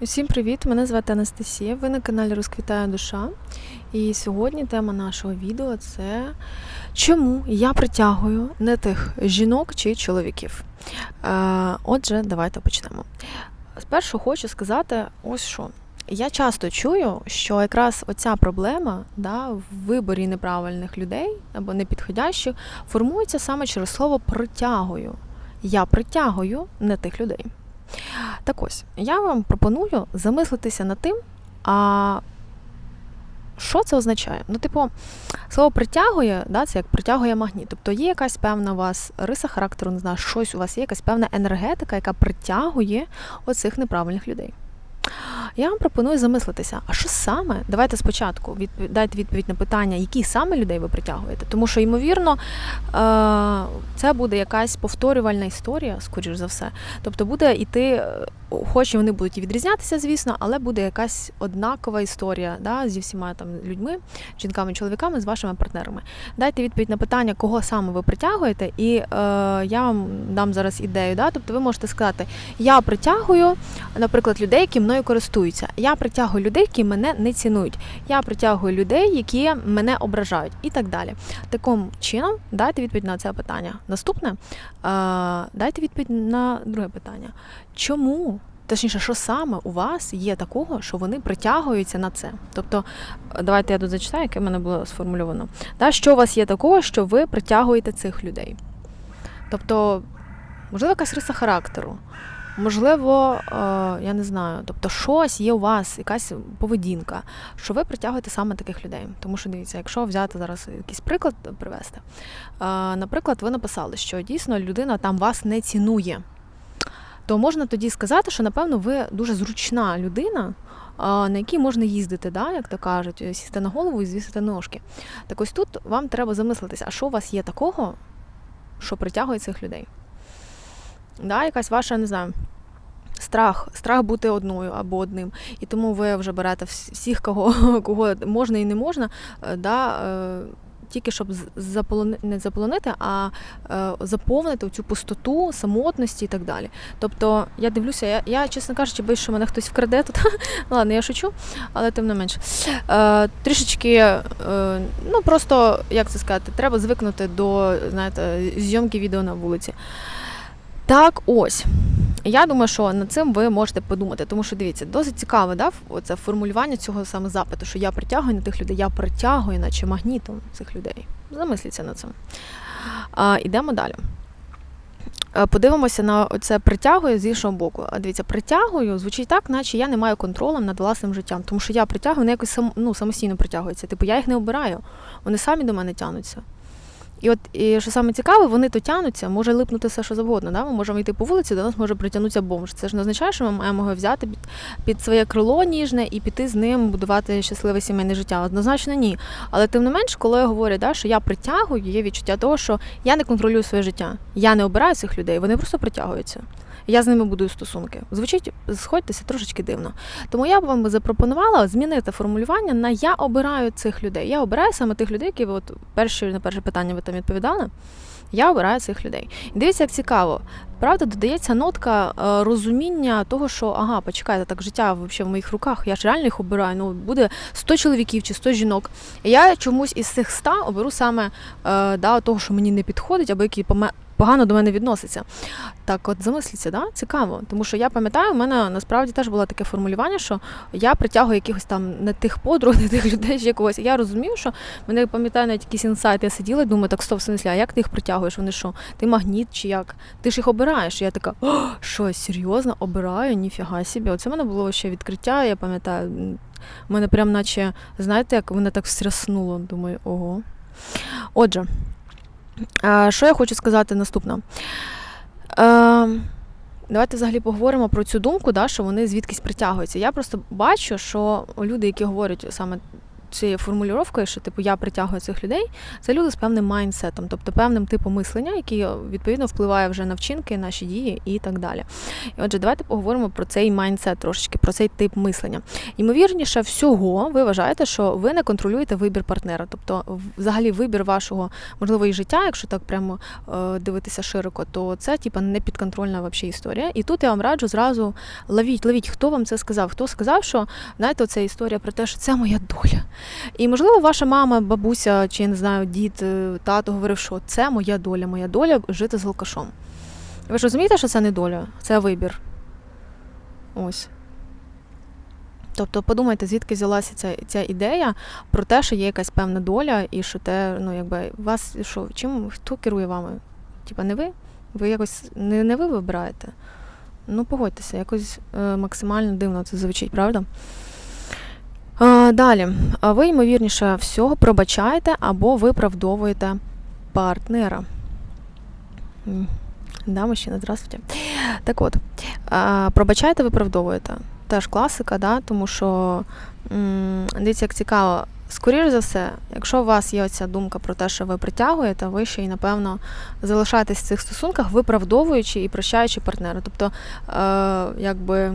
Усім привіт! Мене звати Анастасія. Ви на каналі Розквітає душа. І сьогодні тема нашого відео це чому я притягую не тих жінок чи чоловіків. Е, Отже, давайте почнемо. Спершу хочу сказати, ось що. Я часто чую, що якраз оця проблема да, в виборі неправильних людей або непідходящих формується саме через слово притягую. Я притягую не тих людей. Так ось, я вам пропоную замислитися над тим, а що це означає? Ну, типу, слово притягує, да, це як притягує магніт. Тобто є якась певна у вас риса характеру, не знаю, щось у вас є, якась певна енергетика, яка притягує оцих неправильних людей. Я вам пропоную замислитися, а що саме? Давайте спочатку відповідь, дайте відповідь на питання, які саме людей ви притягуєте. Тому що, ймовірно, е, це буде якась повторювальна історія, скоріш за все. Тобто буде йти, е, хоч і вони будуть і відрізнятися, звісно, але буде якась однакова історія да, зі всіма там людьми, жінками, чоловіками, з вашими партнерами. Дайте відповідь на питання, кого саме ви притягуєте, і е, я вам дам зараз ідею. Да? Тобто ви можете сказати, я притягую, наприклад, людей, які мною користуються. Я притягую людей, які мене не цінують. Я притягую людей, які мене ображають, і так далі. Таким чином, дайте відповідь на це питання. Наступне, дайте відповідь на друге питання. Чому? Точніше, що саме у вас є такого, що вони притягуються на це? Тобто, давайте я тут зачитаю, яке в мене було сформульовано. Да, що у вас є такого, що ви притягуєте цих людей? Тобто, можливо, якась риса характеру, можливо, е, я не знаю, тобто щось є у вас, якась поведінка, що ви притягуєте саме таких людей. Тому що дивіться, якщо взяти зараз якийсь приклад привести, е, наприклад, ви написали, що дійсно людина там вас не цінує. То можна тоді сказати, що напевно ви дуже зручна людина, на якій можна їздити, да, як то кажуть, сісти на голову і звісити ножки. Так ось тут вам треба замислитися, а що у вас є такого, що притягує цих людей? Да, якась ваша, не знаю, страх, страх бути одною або одним. І тому ви вже берете всіх, кого, кого можна і не можна, е, да, е, тільки щоб з- заполони, не заполонити, а е, заповнити цю пустоту, самотності і так далі. Тобто я дивлюся, я, я чесно кажучи, боюсь, що мене хтось вкраде тут. Ладно, я шучу, але тим не менше. Трішечки, ну просто як це сказати, треба звикнути до знаєте, зйомки відео на вулиці. Так, ось. Я думаю, що над цим ви можете подумати, тому що дивіться, досить цікаве, да, це формулювання цього саме запиту, що я притягую на тих людей, я притягую, наче магнітом цих людей. Замисліться над цим. А, Ідемо далі. Е, Подивимося на це притягую з іншого боку. А дивіться, притягую звучить так, наче я не маю контролю над власним життям, тому що я притягую, вони якось сам, ну, самостійно притягуються. Типу, я їх не обираю, вони самі до мене тянуться. І от і що саме цікаве, вони то тянуться, може липнути все, що завгодно. Да? Ми можемо йти по вулиці, до нас може притягнутися бомж. Це ж не означає, що ми маємо його взяти під, під своє крило ніжне і піти з ним будувати щасливе сімейне життя. Однозначно ні. Але тим не менш, коли я говорю, да, що я притягую, є відчуття того, що я не контролюю своє життя. Я не обираю цих людей, вони просто притягуються. Я з ними будую стосунки. Звучить, сходьтеся трошечки дивно. Тому я б вам запропонувала змінити формулювання на я обираю цих людей. Я обираю саме тих людей, які ви от перші на перше питання ви там відповідали. Я обираю цих людей. І дивіться, як цікаво. Правда, додається нотка е, розуміння того, що ага, почекайте, так життя взагалі в моїх руках, я ж реально їх обираю. Ну, буде 100 чоловіків чи 100 жінок. Я чомусь із цих 100 оберу саме е, да, того, що мені не підходить, або які поме- погано до мене відноситься. Так, от замисліться, да? цікаво. Тому що я пам'ятаю, у мене насправді теж було таке формулювання, що я притягую якихось там не тих подруг, не тих людей, ще когось. І Я розумію, що мене пам'ятаю навіть якийсь інсайт, я сиділа і думаю, так стоп, смислі, а як ти їх притягуєш? Вони що? Ти магніт чи як? Ти ж їх обираєш. Я така, О, що, серйозно, обираю, ніфіга собі. Оце в мене було ще відкриття, я пам'ятаю. У мене прям наче, знаєте, як мене так встряснуло. Думаю, ого. Отже, що я хочу сказати наступно. Е, Давайте взагалі поговоримо про цю думку, да, що вони звідкись притягуються. Я просто бачу, що люди, які говорять саме цією формулюванням, що типу я притягую цих людей, це люди з певним майндсетом, тобто певним типом мислення, який відповідно впливає вже на вчинки, наші дії і так далі. І отже, давайте поговоримо про цей майндсет трошечки, про цей тип мислення. Ймовірніше всього, ви вважаєте, що ви не контролюєте вибір партнера, тобто взагалі вибір вашого можливо і життя, якщо так прямо е, дивитися широко, то це типа не підконтрольна вообще історія. І тут я вам раджу зразу ловіть, ловіть, хто вам це сказав, хто сказав, що знаєте, ця історія про те, що це моя доля. І можливо, ваша мама, бабуся, чи не знаю, дід, е, тато говорив, що це моя доля, моя доля жити з алкашом. Ви ж розумієте, що це не доля, це вибір. Ось. Тобто подумайте, звідки взялася ця ця ідея про те, що є якась певна доля, і що те, ну якби вас що, чим хто керує вами? Типа не ви? Ви якось не не ви вибираєте? Ну, погодьтеся, якось е, максимально дивно це звучить, правда? Далі, ви, ймовірніше, всього пробачаєте або виправдовуєте партнера. Да, мужчина, здравствуйте. Так от, пробачаєте, виправдовуєте. Теж класика, да? тому що дивіться, як цікаво, скоріш за все, якщо у вас є оця думка про те, що ви притягуєте, ви ще й, напевно, залишаєтесь в цих стосунках, виправдовуючи і прощаючи партнера. Тобто, е, якби.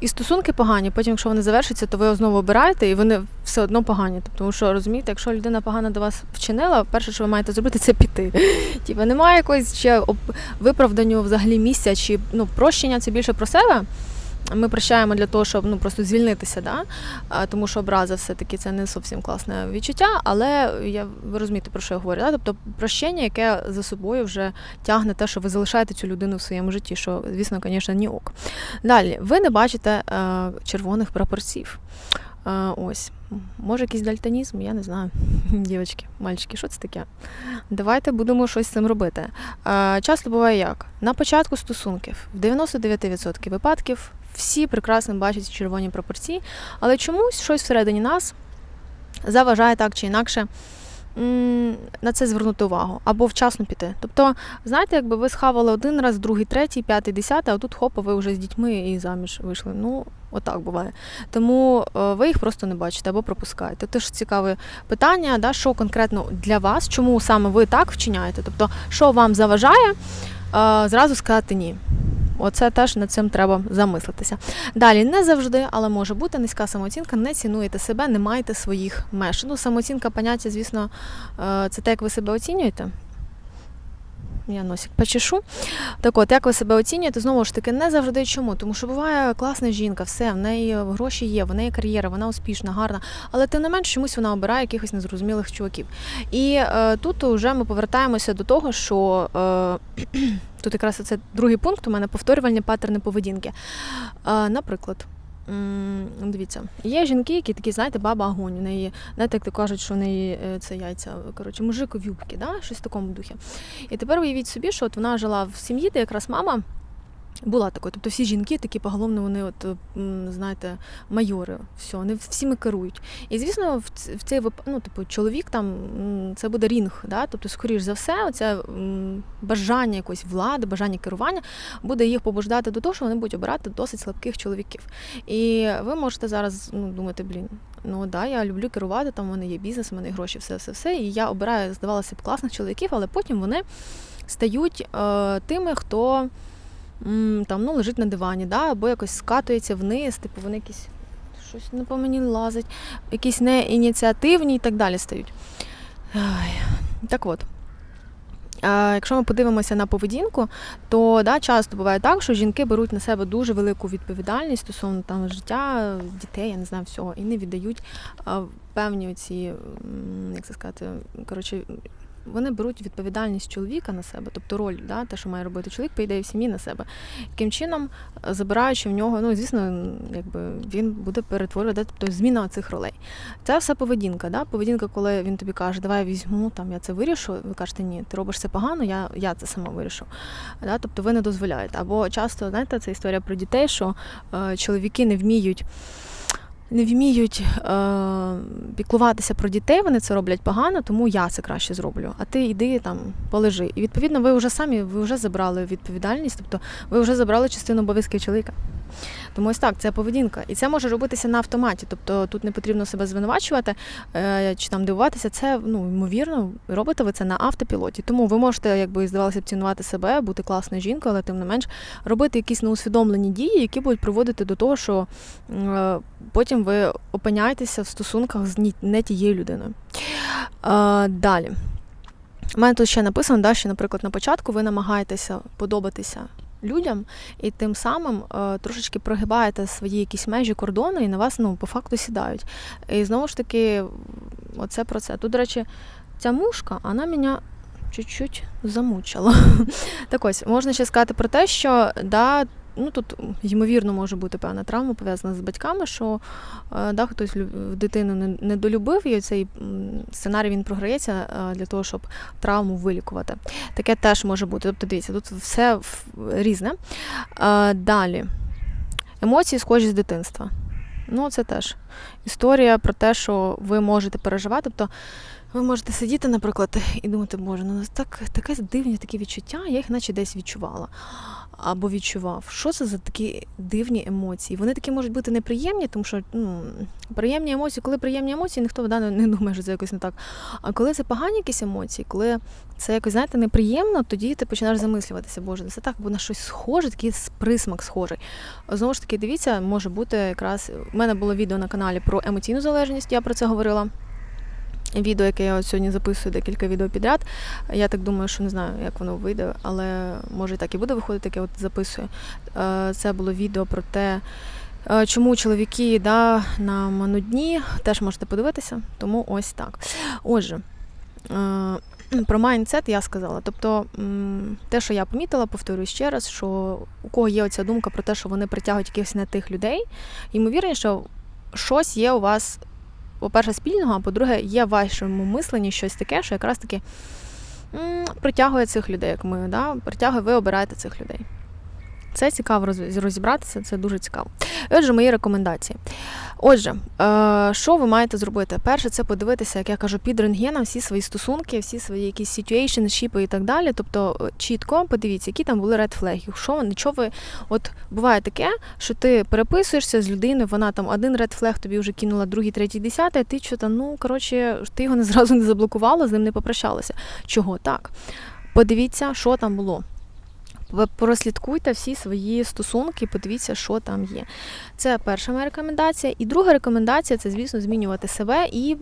І стосунки погані, потім, якщо вони завершаться, то ви знову обираєте, і вони все одно погані. Тобто, тому що розумієте, якщо людина погано до вас вчинила, перше, що ви маєте зробити, це піти. Тіпа немає якоїсь ще виправданню взагалі місця чи ну прощення це більше про себе. Ми прощаємо для того, щоб ну просто звільнитися, да? тому що образа все-таки це не зовсім класне відчуття, але я ви розумієте, про що я говорю. Да? Тобто прощення, яке за собою вже тягне те, що ви залишаєте цю людину в своєму житті, що, звісно, звісно, ні ок. Далі, ви не бачите е, червоних прапорців. Е, ось. Може, якийсь дальтонізм, я не знаю. Дівчатки, мальчики, що це таке? Давайте будемо щось з цим робити. Е, часто буває як? На початку стосунків, в 99% випадків всі прекрасно бачать червоні пропорції, але чомусь щось всередині нас заважає так чи інакше на це звернути увагу або вчасно піти. Тобто, знаєте, якби ви схавали один раз, другий, третій, п'ятий, десятий, а тут хопа, ви вже з дітьми і заміж вийшли. Ну, отак буває. Тому е, ви їх просто не бачите або пропускаєте. Теж цікаве питання, да, що конкретно для вас, чому саме ви так вчиняєте? Тобто, що вам заважає, е, зразу сказати ні. Оце теж над цим треба замислитися. Далі не завжди, але може бути низька самооцінка, не цінуєте себе, не маєте своїх меж. Ну, самооцінка, поняття, звісно, е, це те, як ви себе оцінюєте. Я носик почешу. Так от, як ви себе оцінюєте, знову ж таки, не завжди чому. Тому що буває класна жінка, все, в неї гроші є, в неї кар'єра, вона успішна, гарна, але тим не менш чомусь вона обирає якихось незрозумілих чуваків. І е, тут вже ми повертаємося до того, що е, тут якраз це другий пункт у мене повторювальні паттерни поведінки. Е, наприклад. Дивіться, є жінки, які такі, знаєте, баба огонь. У неї, знаєте, як то кажуть, що в неї е, це яйця, коротше, мужик в юбки, да? щось в такому духі. І тепер уявіть собі, що от вона жила в сім'ї, де якраз мама. Була такою. Тобто всі жінки такі поголовно, вони, от, знаєте, майори, все, вони всіми керують. І, звісно, в цей ну, типу, чоловік там це буде рінг. Да? Тобто, скоріш за все, оце бажання якоїсь влади, бажання керування буде їх побуждати до того, що вони будуть обирати досить слабких чоловіків. І ви можете зараз ну, думати, блін, ну да, я люблю керувати, там в мене є бізнес, у мене є гроші, все, все, все. І я обираю, здавалося б, класних чоловіків, але потім вони стають е, тими, хто там, ну, лежить на дивані, да, або якось скатується вниз, типу вони якісь щось не по мені лазить, якісь неініціативні і так далі стають. Ай, Так от. Якщо ми подивимося на поведінку, то да, часто буває так, що жінки беруть на себе дуже велику відповідальність стосовно там життя дітей, я не знаю всього, і не віддають певні ці, як це сказати, коротше, вони беруть відповідальність чоловіка на себе, тобто роль, да, те, що має робити чоловік, по ідеї в сім'ї на себе. Таким чином, забираючи в нього, ну звісно, якби він буде перетворювати, тобто зміна цих ролей. Це все поведінка. Да? Поведінка, коли він тобі каже, давай візьму, там я це вирішу. Ви кажете, ні, ти робиш це погано, я я це сама вирішу. Да? Тобто ви не дозволяєте. Або часто, знаєте, це історія про дітей, що е, чоловіки не вміють не вміють е, піклуватися про дітей, вони це роблять погано, тому я це краще зроблю. А ти йди там, полежи. І відповідно, ви вже самі ви вже забрали відповідальність, тобто ви вже забрали частину обов'язків чоловіка. Тому ось так, це поведінка. І це може робитися на автоматі. Тобто тут не потрібно себе звинувачувати е, чи там дивуватися. Це ну ймовірно, робите ви це на автопілоті. Тому ви можете, якби здавалося б, цінувати себе, бути класною жінкою, але тим не менш робити якісь неусвідомлені дії, які будуть приводити до того, що е, потім ви опиняєтеся в стосунках з не тією людиною. Е, далі. У мене тут ще написано, да, що, наприклад, на початку ви намагаєтеся подобатися людям, і тим самим е, трошечки прогибаєте свої якісь межі кордони, і на вас ну, по факту сідають. І знову ж таки, оце про це. Тут, до речі, ця мушка, вона мене чуть-чуть замучила. Так ось, можна ще сказати про те, що да, ну, тут ймовірно може бути певна травма пов'язана з батьками, що е, да, хтось дитину недолюбив, і цей сценарій він програється е, для того, щоб травму вилікувати. Таке теж може бути. Тобто, дивіться, тут все різне. Е, Далі. Емоції схожі з дитинства. Ну, це теж історія про те, що ви можете переживати. Тобто ви можете сидіти, наприклад, і думати, боже, ну так, таке дивні такі відчуття, я їх наче десь відчувала або відчував. Що це за такі дивні емоції? Вони такі можуть бути неприємні, тому що ну, приємні емоції, коли приємні емоції, ніхто да, не, думає, що це якось не так. А коли це погані якісь емоції, коли це якось, знаєте, неприємно, тоді ти починаєш замислюватися, боже, це так, бо на щось схоже, такий присмак схожий. Знову ж таки, дивіться, може бути якраз. У мене було відео на каналі про емоційну залежність, я про це говорила. Відео, яке я от сьогодні записую декілька відео підряд. Я так думаю, що не знаю, як воно вийде, але може так і буде виходити, як я от записую. Е, Це було відео про те, е, чому чоловіки да, нам нудні, теж можете подивитися, тому ось так. Отже. е, Про майндсет я сказала. Тобто, те, що я помітила, повторюю ще раз, що у кого є оця думка про те, що вони притягують якихось не тих людей, ймовірно, що щось є у вас по-перше, спільного, а по-друге, є в вашому мисленні щось таке, що якраз таки м, притягує цих людей, як ми, да? притягує, ви обираєте цих людей. Це цікаво розібратися, це дуже цікаво. Отже, мої рекомендації. Отже, е, що ви маєте зробити? Перше, це подивитися, як я кажу, під рентгеном всі свої стосунки, всі свої якісь situation, шіпи і так далі. Тобто е, чітко подивіться, які там були flaги, що що ви. От буває таке, що ти переписуєшся з людиною, вона там один flag тобі вже кинула, другий, третій, десятий, а ти що там, ну коротше, ти його не зразу не заблокувала, з ним не попрощалася. Чого так? Подивіться, що там було. Ви прослідкуйте всі свої стосунки, подивіться, що там є. Це перша моя рекомендація. І друга рекомендація це, звісно, змінювати себе і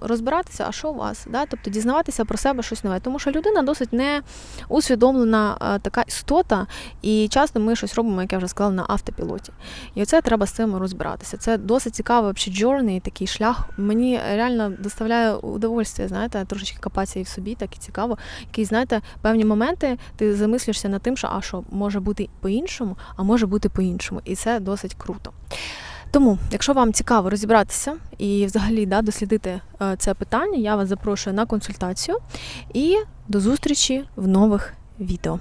розбиратися, а що у вас, да? тобто дізнаватися про себе щось нове. Тому що людина досить не усвідомлена е, така істота, і часто ми щось робимо, як я вже сказала, на автопілоті. І оце треба з цим розбиратися. Це досить цікавий взагалі journey, такий шлях. Мені реально доставляє удовольствие, знаєте, трошечки копатися і в собі, так і цікаво. Який, знаєте, певні моменти ти замислюєшся над тим, що а що може бути по-іншому, а може бути по-іншому. І це досить круто. Тому, якщо вам цікаво розібратися і взагалі да, дослідити е, це питання, я вас запрошую на консультацію і до зустрічі в нових відео.